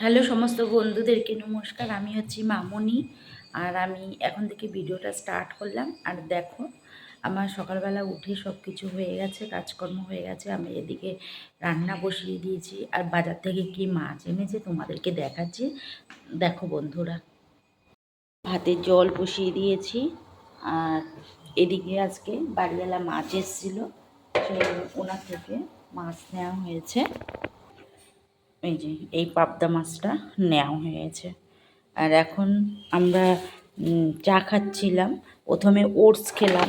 Hello সমস্ত বন্ধুদেরকে নমস্কার, আমি হচ্ছি মামনি আর আমি এখন থেকে ভিডিওটা স্টার্ট করলাম। আর দেখো, আমার সকালবেলা উঠে সব কিছু হয়ে গেছে, কাজকর্ম হয়ে গেছে, আমি এদিকে রান্না বসিয়ে দিয়েছি। আর বাজার থেকে কি মাছ এনেছে তোমাদেরকে দেখাচ্ছি। দেখো বন্ধুরা, ভাতে জল বসিয়ে দিয়েছি। আর এদিকে আজকে বাড়িওয়ালা মাছ এসেছিল ওনার থেকে মাছ নেওয়া হয়েছে। এই যে এই পাবদা মাছটা নেওয়া হয়েছে। আর এখন আমরা চা খাচ্ছিলাম। প্রথমে ওটস খেলাম।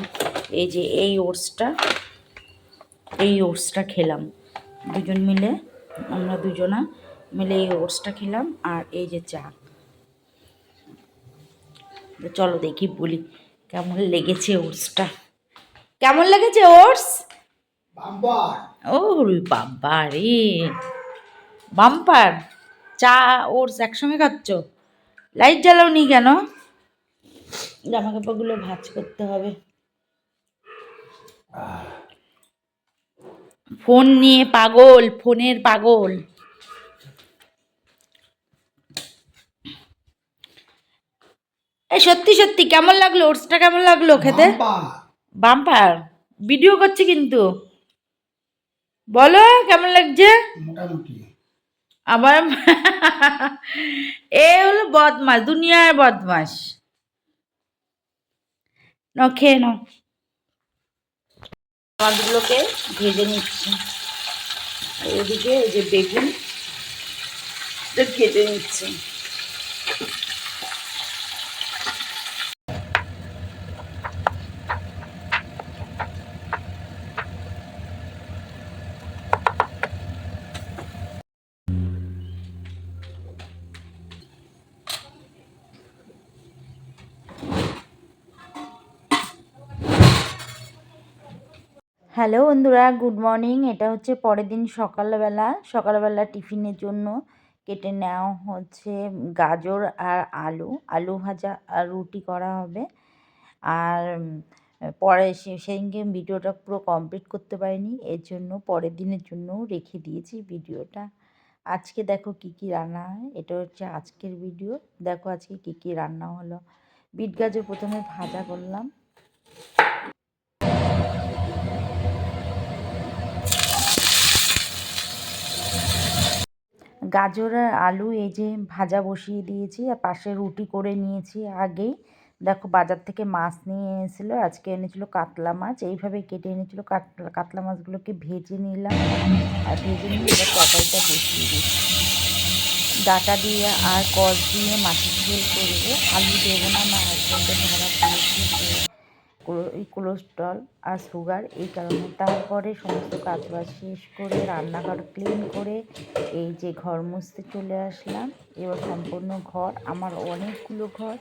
এই যে এই ওটসটা এই ওটসটা খেলাম। দুজন মিলে আমরা দুজনা মিলে এই ওটসটা খেলাম আর এই যে চা। চলো দেখি বলি কেমন লেগেছে ওটসটা। কেমন লেগেছে ওটস? ও বাবা রে বাম্পার চা ওটস একসঙ্গে খাচ্ছ? লাইট জ্বালাও নি কেন? জামা কাপড়গুলো ভাজ করতে হবে। ফোন নিয়ে পাগল ফোনের পাগল। এই সত্যি সত্যি কেমন লাগল? ওটসটা কেমন লাগল খেতে? বাম্পার। বাম্পার ভিডিও করছি কিন্তু। বলো কেমন লাগছে? মোটামুটি। আবার এ হলো বদমাস দুনিয়ার বদমাস ন খেয়ে নাও। মাছগুলোকে ভেজে নিচ্ছি। এদিকে এই যে বেগুন কেটে নিচ্ছি। হ্যালো বন্ধুরা, গুড মর্নিং। এটা হচ্ছে পরের দিন সকালবেলা। সকালবেলা টিফিনের জন্য কেটে নেওয়া হচ্ছে গাজর আর আলু। আলু ভাজা আর রুটি করা হবে। আর পরে সেদিনকে ভিডিওটা পুরো কমপ্লিট করতে পারিনি। এর জন্য, পরের দিনের জন্যও রেখে দিয়েছি ভিডিওটা। আজকে দেখো কি কি রান্না হয়। এটা হচ্ছে আজকের ভিডিও। দেখো আজকে কি কি রান্না হলো। বিট গাজর প্রথমে ভাজা করলাম। গাজর আর আলু এই যে ভাজা বসিয়ে দিয়েছি আর পাশে রুটি করে নিয়েছি আগেই দেখো বাজার থেকে মাছ নিয়ে এনেছিলো আজকে এনেছিল কাতলা মাছ। এইভাবে কেটে এনেছিল, কাতলা কাতলা মাছগুলোকে ভেজে নিলাম আর ভেজে নিয়ে এবার তরকারিটা বসিয়ে দিচ্ছি। ডাটা দিয়ে আর কষ দিয়ে মাছের ঝোল করব। আলু দেবো না আমার হাজব্যান্ডের ধরা কোলেস্ট্রল আর সুগার এই কারণে। তারপরে সমস্ত কাজবাজ শেষ করে, রান্নাঘর ক্লিন করে এই যে ঘর মুছতে চলে আসলাম। এবার সম্পূর্ণ ঘর, আমার অনেকগুলো ঘর।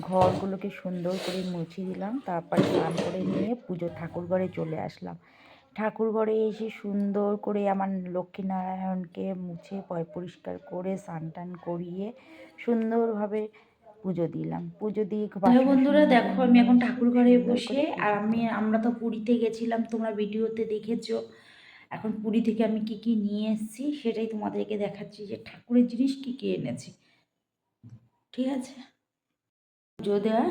ঘরগুলোকে সুন্দর করে মুছে দিলাম, তারপরে স্নান করে নিয়ে পুজো ঠাকুর ঘরে চলে আসলাম। ঠাকুর ঘরে এসে সুন্দর করে আমার লক্ষ্মীনারায়ণকে মুছে পয়, পরিষ্কার করে স্নান টান করিয়ে সুন্দরভাবে পুজো দিলাম। পুজো দিয়ে হ্যালো বন্ধুরা দেখো আমি এখন ঠাকুর ঘরে বসে আর আমি আমরা তো পুরীতে গেছিলাম তোমরা ভিডিওতে দেখেছ। এখন পুরী থেকে আমি কি কি নিয়ে এসেছি সেটাই তোমাদেরকে দেখাচ্ছি যে ঠাকুরের জিনিস কি কি এনেছি। ঠিক আছে? পুজো দেওয়া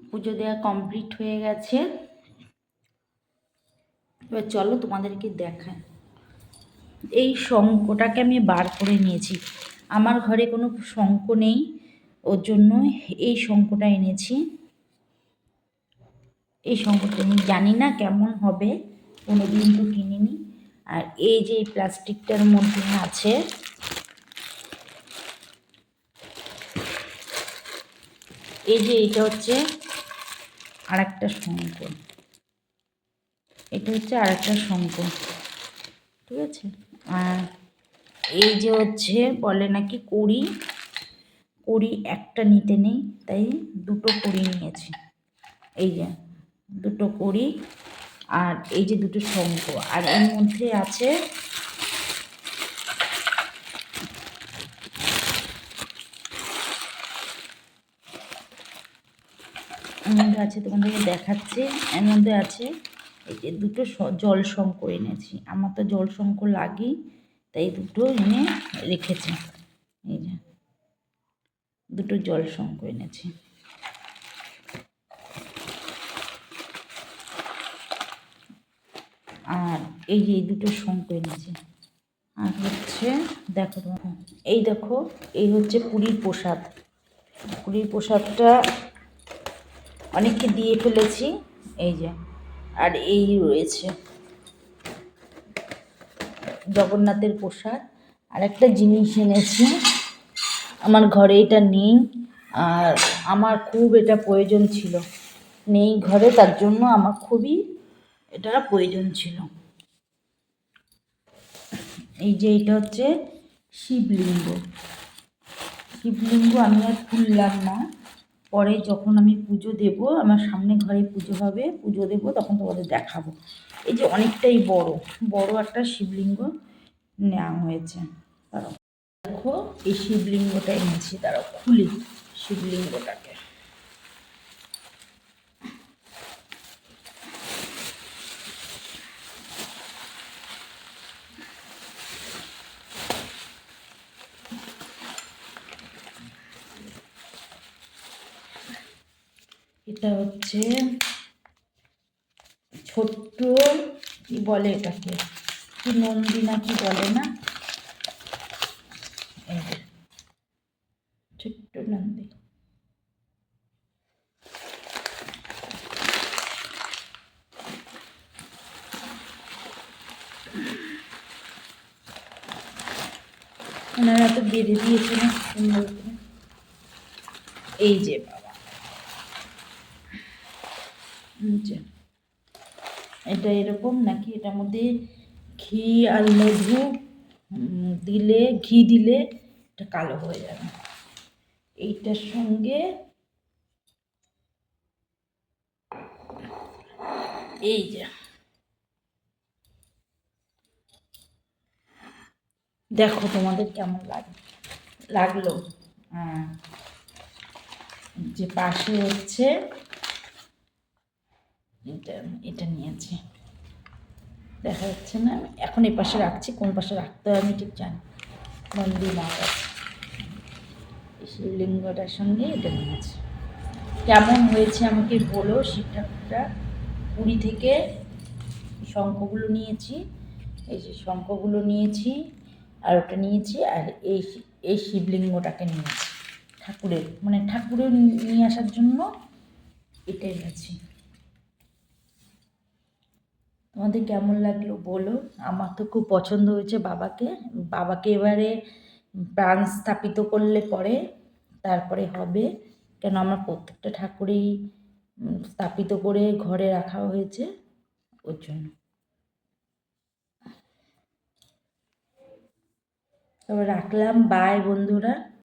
পুজো দেওয়া কমপ্লিট হয়ে গেছে। এবার চলো তোমাদেরকে দেখায় এই শঙ্কটাকে আমি বার করে নিয়েছি। আমার ঘরে কোনো শঙ্ক নেই, ওর জন্য এই শঙ্কটা এনেছি। এই শঙ্কটা আমি জানি না কেমন হবে কোনো দিন তো কিনিনি। আর এই যে প্লাস্টিকটার মধ্যে আছে, এই যে এটা হচ্ছে আর একটা শঙ্খ এটা হচ্ছে আর একটা শঙ্খ ঠিক আছে? আর এই যে হচ্ছে বলে নাকি কুড়ি কুড়ি একটা নিতে নেই, তাই দুটো কুড়ি নিয়েছি। এই যে দুটো কুড়ি আর এই যে দুটো শঙ্খ, আর এর মধ্যে আছে এর মধ্যে আছে, তোমাদেরকে দেখাচ্ছে, এর মধ্যে আছে এই যে দুটো জল শঙ্খ এনেছি। আমার তো জল শঙ্খ লাগেই। তাই দুটো এনে রেখেছে। এই যে, দুটো জল শঙ্খ এনেছি। আর এই যে দুটো শঙ্খ এনেছি। আর হচ্ছে, দেখো দেখো এই দেখো, এই হচ্ছে পুরীর প্রসাদ। পুরীর প্রসাদটা অনেককে দিয়ে ফেলেছি, এই যে, আর এই রয়েছে। জগন্নাথের প্রসাদ। আর একটা জিনিস এনেছি। আমার ঘরে এটা নেই, আর আমার খুব এটা প্রয়োজন ছিল। নেই ঘরে, তার জন্য আমার খুবই এটা প্রয়োজন ছিল। এই যে এটা হচ্ছে শিবলিঙ্গ। শিবলিঙ্গ আমি আর খুললাম না। পরে যখন আমি পুজো দেব, আমার সামনে ঘরে পুজো হবে, পুজো দেব, তখন তোমাদের দেখাবো। এই যে অনেকটাই বড় বড় একটা শিবলিঙ্গ নেওয়া হয়েছে। তারও দেখো, এই শিবলিঙ্গটা এনেছি তারও খুলি শিবলিঙ্গটাকে। এটা হচ্ছে ছোট্ট কি বলে এটাকে? কি নন্দী না কি বলে না? ছোট্ট নন্দী। ওনারা তো বেঁধে দিয়েছে না সুন্দর এই যে বাবা। যে এটা এরকম নাকি? এটার মধ্যে ঘি আর মধু দিলে, ঘি দিলে এটা কালো হয়ে যাবে। এইটার সঙ্গে এই যে। দেখো তোমাদের কেমন লাগে, লাগল। হ্যাঁ। যে পাশে হচ্ছে এটা এটা নিয়েছি। দেখা যাচ্ছে না এখন এই পাশে রাখছি, কোন পাশে রাখতে হয় আমি ঠিক জানি নন্দী মা শিবলিঙ্গটার সঙ্গে এটা নিয়েছি। কেমন হয়েছে আমাকে বলো শিব ঠাকুরটা পুরী থেকে শঙ্খগুলো নিয়েছি, এই যে শঙ্খগুলো নিয়েছি, আর ওটা নিয়েছি, আর এই এই শিবলিঙ্গটাকে নিয়েছি। ঠাকুরের মানে ঠাকুরের নিয়ে আসার জন্য এটাই এনেছি তোমাদের কেমন লাগল? বলো। আমার তো খুব পছন্দ হয়েছে বাবাকে। বাবাকে এবারে প্রাণ স্থাপিত করলে পরে তারপরে হবে। কেন আমার প্রত্যেকটা ঠাকুরেই স্থাপিত করে ঘরে রাখা হয়েছে ওর জন্য। তবে রাখলাম। বাই বন্ধুরা।